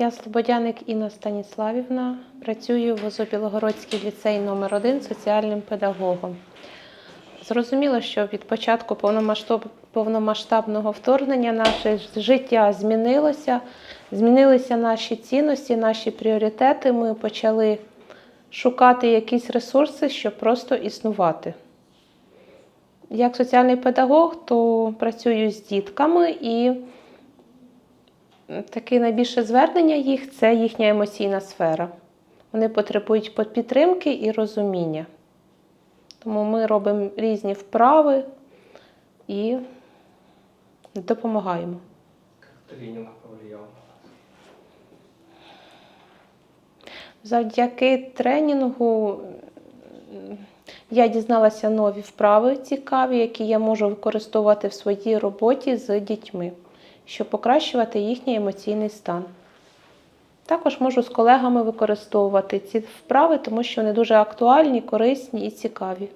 Я Слободяник Інна Станіславівна, працюю в Озобілогородській ліцей номер 1 соціальним педагогом. Зрозуміло, що від початку повномасштаб- повномасштабного вторгнення наше життя змінилося, змінилися наші цінності, наші пріоритети. Ми почали шукати якісь ресурси, щоб просто існувати. Як соціальний педагог, то працюю з дітками і таке найбільше звернення їх це їхня емоційна сфера. Вони потребують підтримки і розуміння. Тому ми робимо різні вправи і допомагаємо. Как тренинг повлиял? Завдяки тренінгу я дізналася нові вправи цікаві, які я можу використовувати в своїй роботі з дітьми, щоб покращувати їхній емоційний стан. Також можу з колегами використовувати ці вправи, тому що вони дуже актуальні, корисні і цікаві.